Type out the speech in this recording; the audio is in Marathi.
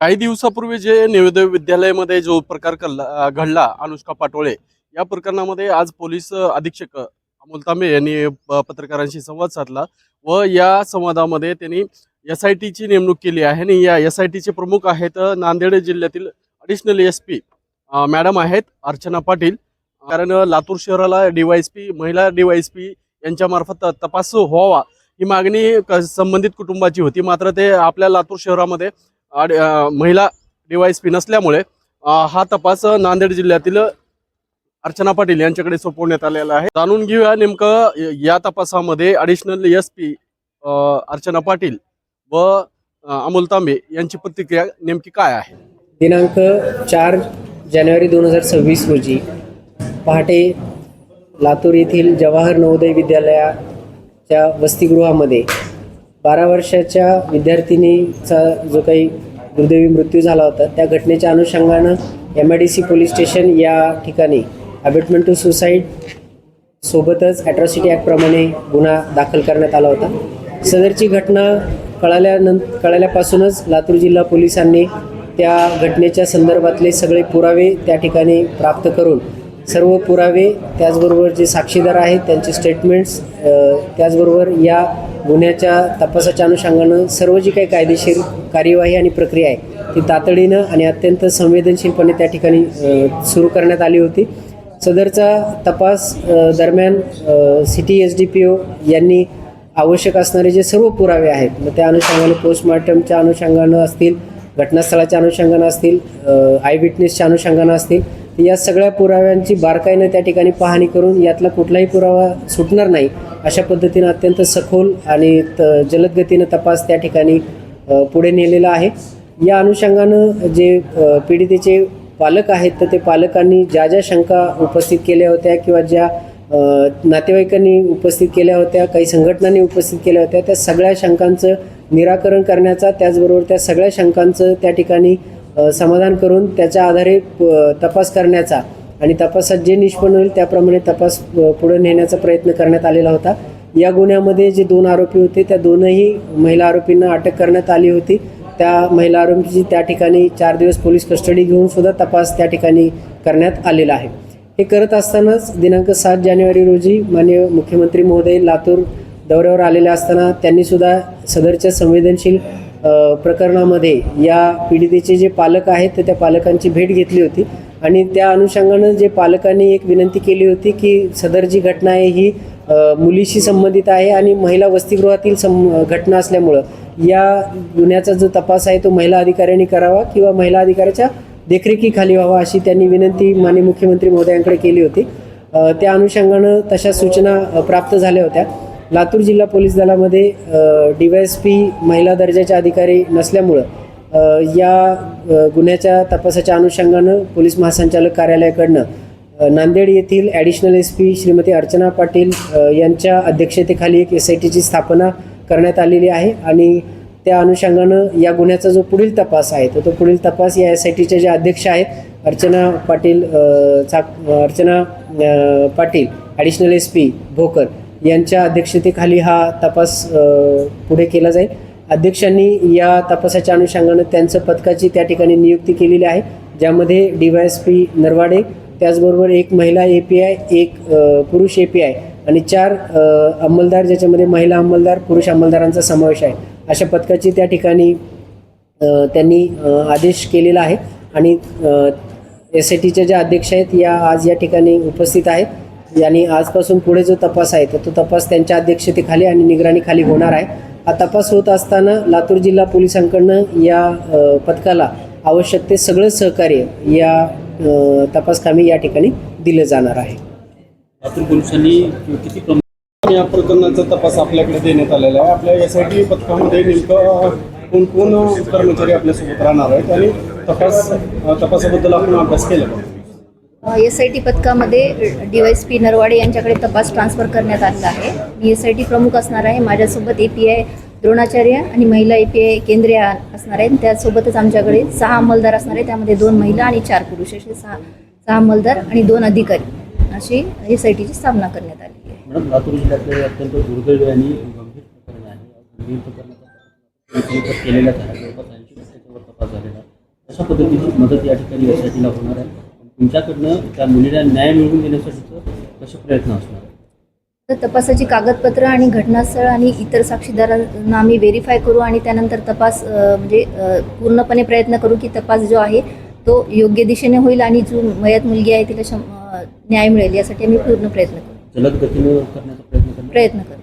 काही दिवसापूर्वी जे नवोदय विद्यालयामध्ये जो प्रकार कल्ला- घडला अनुष्का पाटोळे या प्रकरणामध्ये आज पोलीस अधीक्षक अमोल तांबे यांनी प- पत्रकारांशी संवाद साधला व या संवादामध्ये त्यांनी एस आय टीची नेमणूक केली आहे आणि या एस आय टीचे प्रमुख आहेत नांदेड जिल्ह्यातील अडिशनल एस पी मॅडम आहेत अर्चना पाटील कारण लातूर शहराला डीवायएसपी महिला डीवायएसपी यांच्यामार्फत तपास व्हावा ही मागणी क- संबंधित कुटुंबाची होती. मात्र ते आपल्या लातूर शहरामध्ये महिला डीवायएसपी नसल्यामुळे हा तपास नांदेड जिल्ह्यातील अर्चना पाटील यांच्याकडे सोपवण्यात आलेला आहे. जाणून घेऊया नेमकं या तपासामध्ये additional S P Archana Patil व अमोल तांबे यांची प्रतिक्रिया नेमकी काय आहे? दिनांक चार जानेवारी दोन हजार सव्वीस रोजी पहाटे लातूर येथील जवाहर नवोदय विद्यालयाच्या वसतिगृहामध्ये बारा वर्षाच्या विद्यार्थिनीचा जो काही दुर्दैवी मृत्यू झाला होता. त्या घटनेच्या अनुषंगानं M I D C police station या ठिकाणी अबेटमेंट टू सुसाईड सोबतच ॲट्रॉसिटी ॲक्टप्रमाणे गुन्हा दाखल करण्यात आला होता. सदरची घटना कळाल्यानं कळाल्यापासूनच लातूर जिल्हा पोलिसांनी त्या घटनेच्या संदर्भातले सगळे पुरावे त्या ठिकाणी प्राप्त करून सर्व पुरावे त्याचबरोबर जे साक्षीदार आहेत त्यांचे स्टेटमेंट्स त्याचबरोबर या गुन्ह्याच्या तपासाच्या अनुषंगानं सर्व जी काही कायदेशीर कार्यवाही आणि प्रक्रिया आहे ती तातडीनं आणि अत्यंत संवेदनशीलपणे त्या ठिकाणी सुरू करण्यात आली होती. सदरचा तपास दरम्यान city S D P O यांनी आवश्यक असणारे जे सर्व पुरावे आहेत मग त्या अनुषंगाने पोस्टमॉर्टमच्या अनुषंगानं असतील घटनास्थळाच्या अनुषंगानं असतील आय विटनेसच्या अनुषंगानं असतील या सगळ्या पुराव्यांची बारकाईनं त्या ठिकाणी पाहणी करून यातला कुठलाही पुरावा सुटणार नाही अशा पद्धतीनं अत्यंत सखोल आणि त जलदगतीनं तपास त्या ठिकाणी पुढे नेलेला आहे. या अनुषंगानं जे पीडितेचे पालक आहेत तर ते पालकांनी ज्या ज्या शंका उपस्थित केल्या होत्या किंवा ज्या नातेवाईकांनी उपस्थित केल्या होत्या काही संघटनांनी उपस्थित केल्या होत्या त्या सगळ्या शंकांचं निराकरण करण्याचा त्याचबरोबर त्या सगळ्या शंकांचं त्या ठिकाणी समाधान करून त्याच्या आधारे तपास करण्याचा आणि तपासात जे निष्पन्न होईल त्याप्रमाणे तपास पुढे नेण्याचा प्रयत्न करण्यात आलेला होता. या गुन्ह्यामध्ये जे दोन आरोपी होते त्या दोनही महिला आरोपींना अटक करण्यात आली होती. त्या महिला आरोपीची त्या ठिकाणी चार दिवस पोलीस कस्टडी घेऊन सुद्धा तपास त्या ठिकाणी करण्यात आलेला आहे. हे करत असतानाच दिनांक सात जानेवारी रोजी माननीय मुख्यमंत्री महोदय लातूर दौऱ्यावर आलेले असताना त्यांनी सुद्धा सदरच्या संवेदनशील प्रकरणामध्ये या पीडितेचे जे पालक आहेत तर त्या पालकांची भेट घेतली होती. आणि त्या अनुषंगानं जे पालकांनी एक विनंती केली होती की सदर जी घटना आहे ही मुलीशी संबंधित आहे आणि महिला वसतिगृहातील सं घटना असल्यामुळं या गुन्ह्याचा जो तपास आहे तो महिला अधिकाऱ्यांनी करावा किंवा महिला अधिकाऱ्याच्या देखरेखीखाली व्हावा अशी त्यांनी विनंती माननीय मुख्यमंत्री महोदयांकडे केली होती. त्या अनुषंगानं तशा सूचना प्राप्त झाल्या होत्या. लातूर जिल्हा पोलीस दलामध्ये डी वाय एस पी महिला दर्जाचे अधिकारी नसल्यामुळं या गुन्ह्याच्या तपासाच्या अनुषंगानं पोलीस महासंचालक कार्यालयाकडनं नांदेड येथील additional S P Shrimati Archana Patil यांच्या अध्यक्षतेखाली एक एस आय टीची स्थापना करण्यात आलेली आहे आणि त्या अनुषंगानं या गुन्ह्याचा जो पुढील तपास आहे तो तो पुढील तपास या एस आय टीचे जे अध्यक्ष आहेत अर्चना पाटील चा Archana Patil additional S P Bhokar यांच्या अध्यक्षतेखाली हा तपास पुढे केला जाईल. अध्यक्षांनी या तपासाच्या अनुषंगानं त्यांचं पथकाची त्या ठिकाणी नियुक्ती केलेली आहे ज्यामध्ये D Y S P Narwade त्याचबरोबर एक महिला ए पी आय एक पुरुष ए पी आय आणि चार अंमलदार ज्याच्यामध्ये महिला अंमलदार पुरुष अंमलदारांचा समावेश आहे. अशा पथकाची त्या ठिकाणी त्यांनी आदेश केलेला आहे आणि एस आय टीच्या ज्या अध्यक्ष आहेत या आज या ठिकाणी उपस्थित आहेत. आणि आजपासून पुढे जो तपास आहे तर तो तपास त्यांच्या अध्यक्षतेखाली आणि निगराणीखाली होणार आहे. हा तपास होत असताना लातूर जिल्हा पोलिसांकडनं या पथकाला आवश्यक ते सगळं सहकार्य या तपास तपासकामी या ठिकाणी दिलं जाणार आहे. लातूर पोलिसांनी किती प्रमाणात या प्रकरणाचा तपास आपल्याकडे देण्यात आलेला आहे. आपल्या एस आय टी पथकामध्ये नेमकं कोण कोण कर्मचारी आपल्यासोबत राहणार आहेत आणि तपास तपासाबद्दल आपण अभ्यास केला. पाहिजे एस आय टी पथकामध्ये डी वाय पी नरवाडे यांच्याकडे तपास ट्रान्सफर करण्यात आलेला आहे. मी एस आय टी प्रमुख असणार आहे. माझ्यासोबत ए पी आय द्रोणाचार्य आणि महिला ए पी आय केंद्रीय असणार आहेत. त्यासोबतच आमच्याकडे सहा अंमलदार असणार आहे त्यामध्ये दोन महिला आणि चार पुरुष असे सहा सहा अंमलदार आणि दोन अधिकारी अशी एस आय टीची स्थापना करण्यात आली आहे. मॅडम लातूर जिल्ह्यातले अत्यंत दुर्दैव आणि गंभीर प्रकरण आहे. गंभीर प्रकरणाचा तपास तपास झालेला अशा पद्धतीची मदत या ठिकाणी एस आय टीला होणार आहे? तुमच्याकडनं त्या मुलीला न्याय मिळवून देण्यासाठीचं कसे प्रयत्न असणार? तर तपासाची कागदपत्र आणि घटनास्थळ आणि इतर साक्षीदारांना आम्ही व्हेरीफाय करू आणि त्यानंतर तपास म्हणजे पूर्णपणे प्रयत्न करू की तपास जो आहे तो योग्य दिशेने होईल आणि जो मयत मुलगी आहे तिला न्याय मिळेल यासाठी आम्ही पूर्ण प्रयत्न करू. जलद गतीनं करण्याचा प्रयत्न प्रयत्न करू.